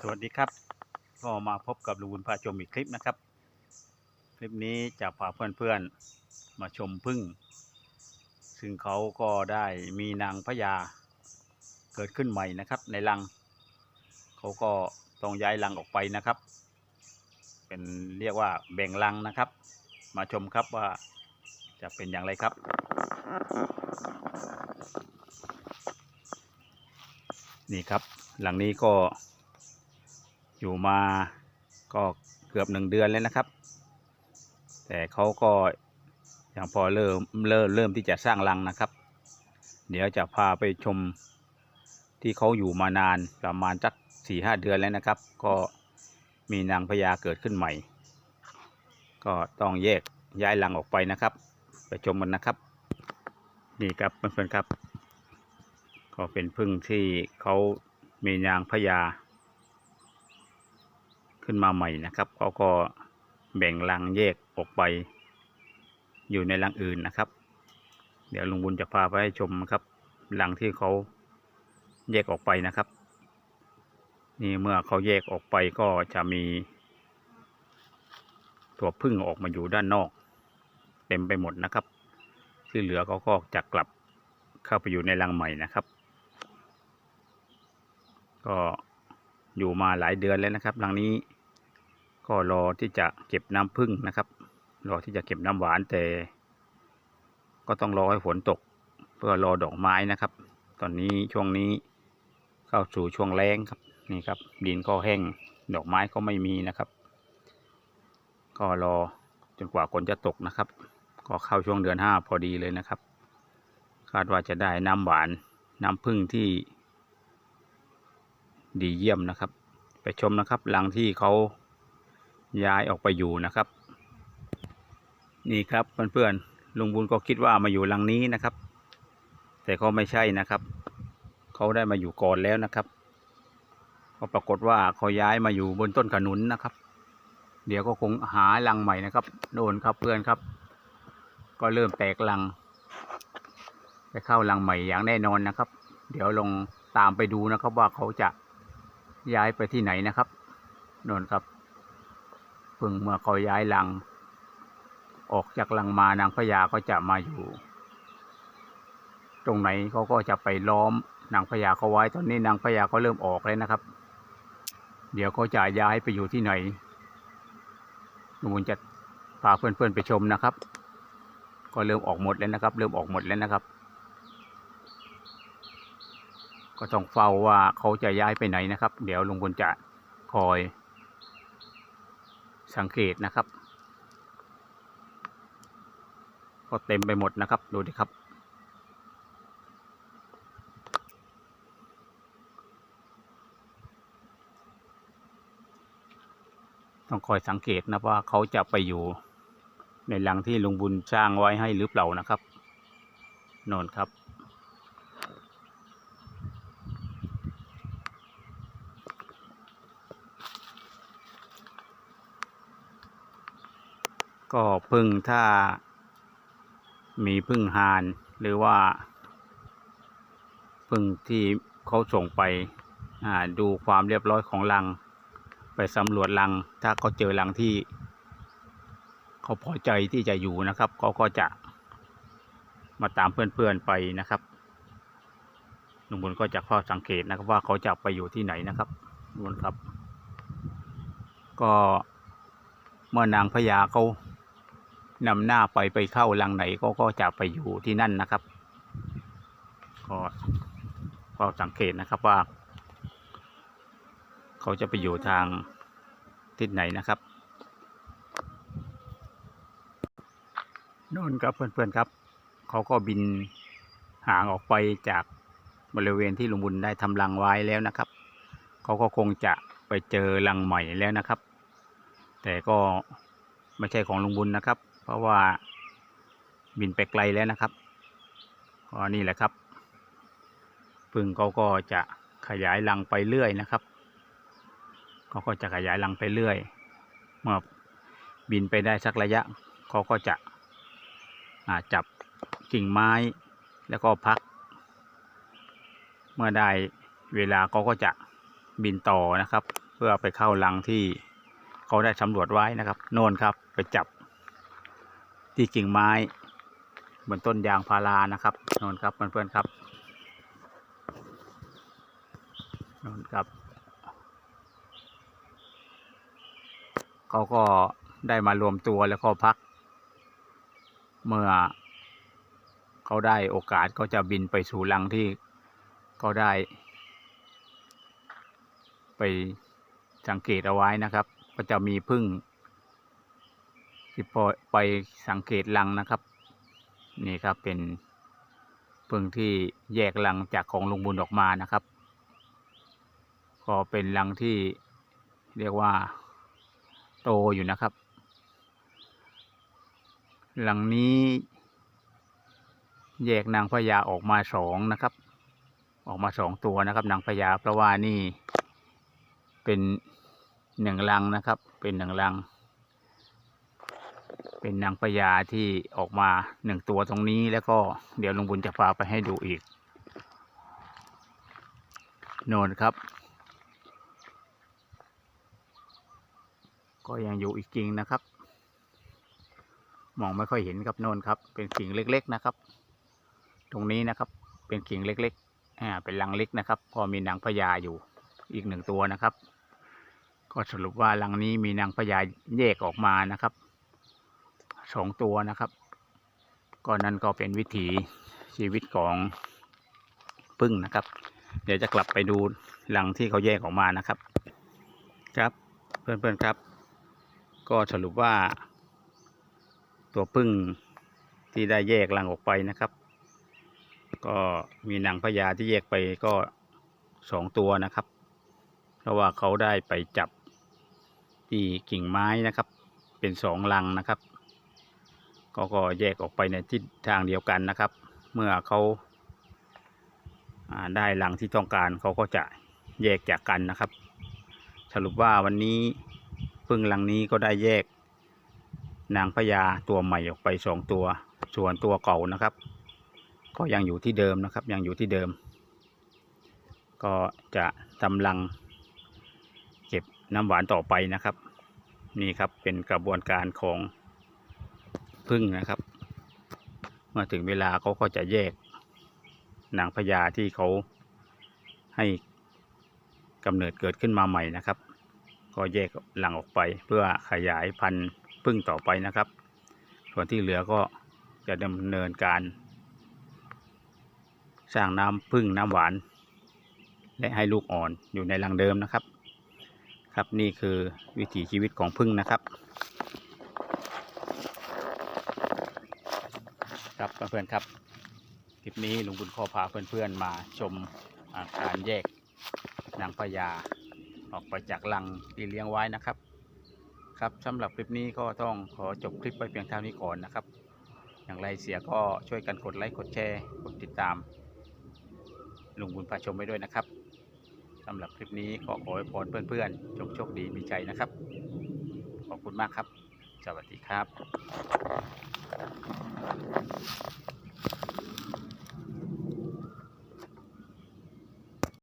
สวัสดีครับ ก็มาพบกับลุงบุญพาชมอีกคลิปนะครับ คลิปนี้จะพาเพื่อนๆมาชมพึ่ง ซึ่งเขาก็ได้มีนางพญาเกิดขึ้นใหม่นะครับ ในรัง เขาก็ต้องย้ายรังออกไปนะครับ เป็นเรียกว่าแบ่งรังนะครับ มาชมครับว่าจะเป็นอย่างไรครับนี่ครับ หลังนี้ก็อยู่มาก็เกือบหนึ่งเดือนแล้วนะครับ แต่เขาก็ยังพอเริ่มเริ่มเริ่มที่จะสร้างรังนะครับ เดี๋ยวจะพาไปชมที่เขาอยู่มานานประมาณสักสี่ห้าเดือนแล้วนะครับ ก็มีนางพญาเกิดขึ้นใหม่ ก็ต้องแยกย้ายรังออกไปนะครับ ไปชมกันนะครับนี่ครับเพื่อนๆครับ ก็เป็นพึ่งที่เขา เมีนางพญาขึ้นมาใหม่นะครับเขาก็แบ่งรังแยกออกไป อยู่ในรังอื่นนะครับ เดี๋ยวลุงบุญจะพาไปให้ชมครับรังที่เขาแยกออกไปนะครับ นี่เมื่อเขาแยกออกไปก็จะมี ตัวพึ่งออกมาอยู่ด้านนอก เต็มไปหมดนะครับ ที่เหลือเขาก็จะกลับเข้าไปอยู่ในรังใหม่นะครับ ก็อยู่มาหลายเดือนแล้วนะครับหลังนี้ก็รอที่จะเก็บน้ำพึ่งนะครับ รอที่จะเก็บน้ำหวานแต่ ก็ต้องรอให้ฝนตก เพื่อรอดอกไม้นะครับ ตอนนี้ช่วงนี้เข้าสู่ช่วงแล้งครับนี่ครับ ดินก็แห้งดอกไม้ก็ไม่มีนะครับ ก็รอจนกว่าฝนจะตกนะครับ ก็เข้าช่วงเดือนห้าพอดีเลยนะครับ คาดว่าจะได้น้ำหวานน้ำพึ่งที่ ดีเยี่ยมนะครับ ไปชมนะครับหลังที่เขาย้ายออกไปอยู่นะครับ นี่ครับเพื่อนๆลุงบุญก็คิดว่ามาอยู่หลังนี้นะครับ แต่เขาไม่ใช่นะครับ เขาได้มาอยู่ก่อนแล้วนะครับก็ปรากฏว่าเขาย้ายมาอยู่บนต้นขนุนนะครับ เดี๋ยวก็คงหารังใหม่นะครับโดนครับเพื่อนครับ ก็เริ่มแตกรังไปเข้ารังใหม่อย่างแน่นอนนะครับ เดี๋ยวลองตามไปดูนะครับว่าเขาจะ ย้ายไปที่ไหนนะครับนนครับเพิ่งเมื่อเขาย้ายรัง ออกจากรังมานางพญาก็จะมาอยู่ ตรงไหนเขาก็จะไปล้อมนางพญาเขาไว้ตอนนี้นางพญาเขาเริ่มออกแล้วนะครับ เดี๋ยวเขาจะย้ายไปอยู่ที่ไหนลุงบุญจะพาเพื่อนๆไปชมนะครับ ก็เริ่มออกหมดแล้วนะครับ เริ่มออกหมดแล้วนะครับ ก็ต้องเฝ้าว่าเขาจะย้ายไปไหนนะครับ เดี๋ยวลุงพลจะคอย สังเกตนะครับ ก็เต็มไปหมดนะครับ ดูดิครับ ต้องคอยสังเกตนะว่าเขาจะไปอยู่ ในรังที่ลุงบุญสร้างไว้ให้หรือเปล่านะครับโนนครับ ก็พึ่งถ้ามีพึ่งหานหรือว่า พึ่งที่เขาส่งไปดูความเรียบร้อยของรัง ไปสำรวจรัง ถ้าเขาเจอรังที่ เขาพอใจที่จะอยู่นะครับเขาก็จะมาตามเพื่อนๆไปนะครับลุงบุญก็จะเฝ้าสังเกตนะครับว่าเขาจะไปอยู่ที่ไหนนะครับลุงบุญครับ ก็เมื่อนางพญาเขา นำหน้าไปไปเข้ารังไหนก็ก็จะไปอยู่ที่นั่นนะครับ ก็เฝ้าสังเกตนะครับว่า เขาจะไปอยู่ทางทิศไหนนะครับนู่นครับเพื่อนๆครับ เขาก็บินห่างออกไปจากบริเวณที่ลุงบุญได้ทำรังไว้แล้วนะครับ เขาก็คงจะไปเจอรังใหม่แล้วนะครับ แต่ก็ไม่ใช่ของลุงบุญนะครับ เพราะว่าบินไปไกลแล้วนะครับก็นี่แหละครับพึ่งเขาก็จะขยายรังไปเรื่อยนะครับเขาก็จะขยายรังไปเรื่อย เมื่อบินไปได้สักระยะเขาก็จะจับกิ่งไม้แล้วก็พัก เมื่อได้เวลาเขาก็จะบินต่อนะครับ เพื่อไปเข้ารังที่เขาได้สำรวจไว้นะครับ โน่นครับไปจับ ที่กิ่งไม้บนต้นยางพารานะครับน่นครับเพื่อนๆครับน่นครับ เขาก็ได้มารวมตัวแล้วก็พัก เมื่อเขาได้โอกาสก็จะบินไปสู่รังที่เขาได้ ไปสังเกตเอาไว้นะครับ ก็จะมีพึ่ง ที่ไปสังเกตรังนะครับ นี่ครับเป็นพึ่งที่แยกรังจากของลุงบุญออกมานะครับ ก็เป็นรังที่เรียกว่าโตอยู่นะครับรังนี้ แยกนางพญาออกมาสองนะครับ ออกมาสองตัวนะครับ นางพญาเพราะว่านี่เป็นหนึ่งลังนะครับ เป็นหนึ่งลัง เป็นนางพญาที่ออกมาหนึ่งตัวตรงนี้แล้วก็เดี๋ยวลุงบุญจะพาไปให้ดูอีกโนนครับ ก็ยังอยู่อีกกิ่งนะครับ มองไม่ค่อยเห็นครับโนนครับ เป็นกิ่งเล็ก ๆนะครับ ตรงนี้นะครับ เป็นกิ่งเล็กๆอ่าเป็นรังเล็กนะครับ ก็มีนางพญาอยู่อีกหนึ่งตัวนะครับ ก็สรุปว่ารังนี้มีนางพญาแยกออกมานะครับ สองตัวนะครับ ก็นั่นก็เป็นวิถีชีวิตของพึ่งนะครับ เดี๋ยวจะกลับไปดูรังที่เขาแยกออกมานะครับ ครับเพื่อนๆครับ ก็สรุปว่า ตัวพึ่งที่ได้แยกรังออกไปนะครับ ก็มีนางพญาที่แยกไปก็สองตัวนะครับ เพราะว่าเขาได้ไปจับที่กิ่งไม้นะครับ เป็นสองรังนะครับ ก็ก็แยกออกไปในทิศทางเดียวกันนะครับ เมื่อเขาาได้รังที่ต้องการเขาก็จะแยกจากกันนะครับ สรุปว่าวันนี้พึ่งรังนี้ก็ได้แยก นางพญาตัวใหม่ออกไปสองตัว ส่วนตัวเก่านะครับ ก็ยังอยู่ที่เดิมนะครับ ยังอยู่ที่เดิม ก็จะทำรังเก็บน้ำหวานต่อไปนะครับ นี่ครับเป็นกระบวนการของ พึ่งนะครับ เมื่อถึงเวลาเขาก็จะแยกนางพญาที่เขาให้กำเนิดเกิดขึ้นมาใหม่นะครับ ก็แยกหลังออกไปเพื่อขยายพันธุ์พึ่งต่อไปนะครับ ส่วนที่เหลือก็จะดำเนินการ สร้างน้ำพึ่งน้ำหวาน และให้ลูกอ่อนอยู่ในรังเดิมนะครับ ครับนี่คือวิถีชีวิตของพึ่งนะครับ ครับ เพื่อนๆครับ คลิปนี้ลุงบุญขอพาเพื่อนๆมาชมการแยกนางพญาออกไปจากรังที่เลี้ยงไว้นะครับ ครับสำหรับคลิปนี้ก็ต้องขอจบคลิปไปเพียงเท่านี้ก่อนนะครับ อย่างไรเสียก็ช่วยกันกดไลค์กดแชร์กดติดตาม ลุงบุญพาชมไปด้วยนะครับสำหรับคลิปนี้ก็ขอให้พรเพื่อนๆจงโชคดีมีใจนะครับ ขอบคุณมากครับ สวัสดีครับ